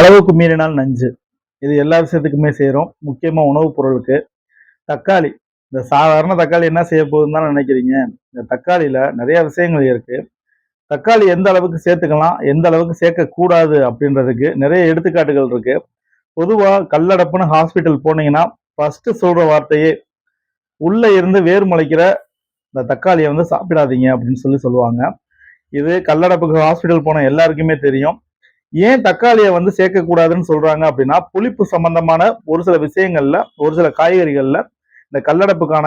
அளவுக்கு மீறினால் நஞ்சு. இது எல்லா விஷயத்துக்குமே செய்கிறோம் முக்கியமாக உணவுப் பொருளுக்கு. தக்காளி. இந்த சாதாரண தக்காளி என்ன செய்ய போகுதுன்னு தான் நினைக்கிறீங்க? இந்த தக்காளியில் நிறைய விஷயங்கள் இருக்குது தக்காளி எந்த அளவுக்கு சேர்த்துக்கலாம் எந்த அளவுக்கு சேர்க்கக்கூடாது அப்படின்றதுக்கு நிறைய எடுத்துக்காட்டுகள் இருக்குது பொதுவாக கல்லடப்புன்னு ஹாஸ்பிட்டல் போனீங்கன்னா ஃபஸ்ட்டு சொல்கிற வார்த்தையே உள்ளே இருந்து வேர் முளைக்கிற இந்த தக்காளியை வந்து சாப்பிடாதீங்க அப்படின்னு சொல்லி சொல்லுவாங்க. இது கல்லடப்புக்கு ஹாஸ்பிட்டல் போன எல்லாருக்குமே தெரியும். ஏன் தக்காளியை வந்து சேர்க்கக்கூடாதுன்னு சொல்றாங்க அப்படின்னா புளிப்பு சம்பந்தமான ஒரு சில விஷயங்கள்ல ஒரு சில காய்கறிகள்ல இந்த கல்லடப்புக்கான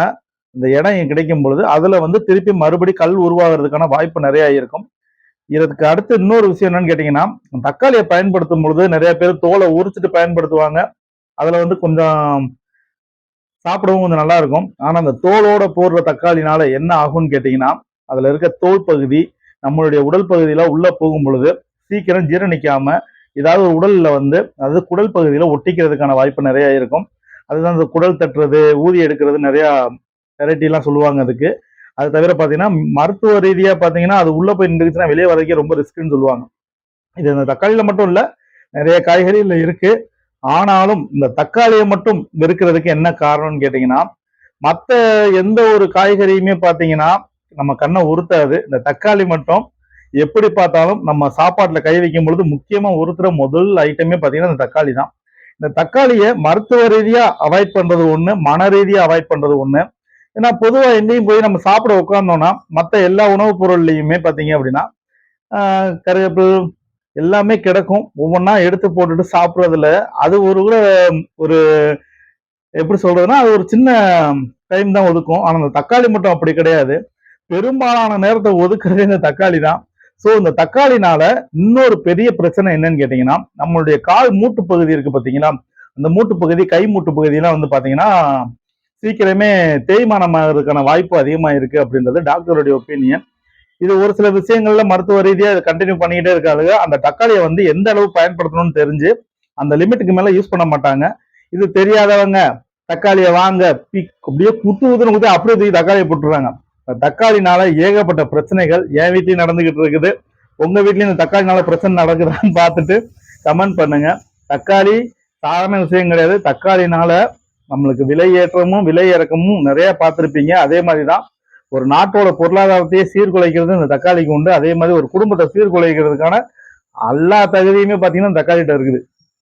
இந்த இடம் கிடைக்கும் பொழுது அதுல வந்து திருப்பி மறுபடி கல் உருவாகிறதுக்கான வாய்ப்பு நிறைய இருக்கும் இதுக்கு அடுத்து இன்னொரு விஷயம் என்னன்னு கேட்டீங்கன்னா தக்காளியை பயன்படுத்தும் பொழுது நிறைய பேர் தோலை உரிச்சிட்டு பயன்படுத்துவாங்க. அதுல வந்து கொஞ்சம் சாப்பிடவும் கொஞ்சம் நல்லா இருக்கும். ஆனா அந்த தோலோட போடுற தக்காளினால என்ன ஆகும்னு கேட்டீங்கன்னா அதுல இருக்க தோல் பகுதி நம்மளுடைய உடல் பகுதியில உள்ள போகும் பொழுது சீக்கிரம் ஜீரணிக்காம ஏதாவது ஒரு உடல்ல வந்து அதாவது குடல் பகுதியில ஒட்டிக்கிறதுக்கான வாய்ப்பு நிறைய இருக்கும். அதுதான் இந்த குடல் தட்டுறது ஊதி எடுக்கிறது நிறையா வெரைட்டிலாம் சொல்லுவாங்க அதுக்கு. அது தவிர பார்த்தீங்கன்னா மருத்துவ ரீதியாக பார்த்தீங்கன்னா அது உள்ளே போய் நின்றுச்சுன்னா வெளியே வரைக்கும் ரொம்ப ரிஸ்க்னு சொல்லுவாங்க. இது இந்த தக்காளியில் மட்டும் இல்லை நிறைய காய்கறியில் இருக்குது ஆனாலும் இந்த தக்காளியை மட்டும் வெறுக்கிறதுக்கு என்ன காரணம்னு கேட்டிங்கன்னா மற்ற எந்த ஒரு காய்கறியுமே பார்த்தீங்கன்னா நம்ம கண்ணை உறுத்தாது. இந்த தக்காளி மட்டும் எப்படி பார்த்தாலும் நம்ம சாப்பாட்டில் கை வைக்கும் பொழுது முக்கியமாக உறுத்துற முதல் ஐட்டமே பார்த்தீங்கன்னா இந்த தக்காளி தான். இந்த தக்காளியை மருத்துவ ரீதியாக அவாய்ட் பண்ணுறது ஒன்று மன ரீதியாக அவாய்ட் பண்ணுறது ஒன்று ஏன்னா பொதுவாக எங்கேயும் போய் நம்ம சாப்பிட உட்காந்தோன்னா மற்ற எல்லா உணவுப் பொருள்லையுமே பார்த்தீங்க அப்படின்னா ஆஹ் கருவேப்பில் எல்லாமே கிடக்கும். ஒவ்வொன்றா எடுத்து போட்டுட்டு சாப்பிட்றதுல அது ஒரு கூட ஒரு எப்படி சொல்றதுன்னா அது ஒரு சின்ன டைம் தான் ஒதுக்கும். ஆனால் அந்த தக்காளி மட்டும் அப்படி கிடையாது. பெரும்பாலான நேரத்தை ஒதுக்குறதே இந்த தக்காளி தான். ஸோ இந்த தக்காளினால இன்னொரு பெரிய பிரச்சனை என்னன்னு கேட்டீங்கன்னா நம்மளுடைய கால் மூட்டு பகுதி இருக்கு பாத்தீங்களா? அந்த மூட்டு பகுதி கை மூட்டு பகுதியெல்லாம் வந்து பாத்தீங்கன்னா சீக்கிரமே தேய்மானமாகிறதுக்கான வாய்ப்பு அதிகமாக இருக்கு அப்படின்றது டாக்டருடைய ஒப்பீனியன் இது ஒரு சில விஷயங்கள்ல மருத்துவ ரீதியாக கண்டினியூ பண்ணிக்கிட்டே இருக்காது அந்த தக்காளியை வந்து எந்த அளவு பயன்படுத்தணும்னு தெரிஞ்சு அந்த லிமிட்டுக்கு மேலே யூஸ் பண்ண மாட்டாங்க. இது தெரியாதவங்க தக்காளியை வாங்க பி- அப்படியே குத்து ஊதுன்னு குத்தி அப்படியே தூக்கி தக்காளியை போட்டுறாங்க தக்காளினால ஏகப்பட்ட பிரச்சனைகள் என் வீட்லயும் நடந்துகிட்டு இருக்குது. உங்க வீட்லயும் இந்த தக்காளினால பிரச்சனை நடக்குதான்னு பார்த்துட்டு கமெண்ட் பண்ணுங்க. தக்காளி சாதாரண விஷயம் கிடையாது. தக்காளினால நம்மளுக்கு விலை ஏற்றமும் விலை இறக்கமும் நிறைய பார்த்துருப்பீங்க. அதே மாதிரி தான் ஒரு நாட்டோட பொருளாதாரத்தையே சீர்குலைக்கிறது இந்த தக்காளிக்கு உண்டு. அதே மாதிரி ஒரு குடும்பத்தை சீர்குலைக்கிறதுக்கான எல்லா தகுதியுமே பார்த்தீங்கன்னா தக்காளிகிட்ட இருக்குது.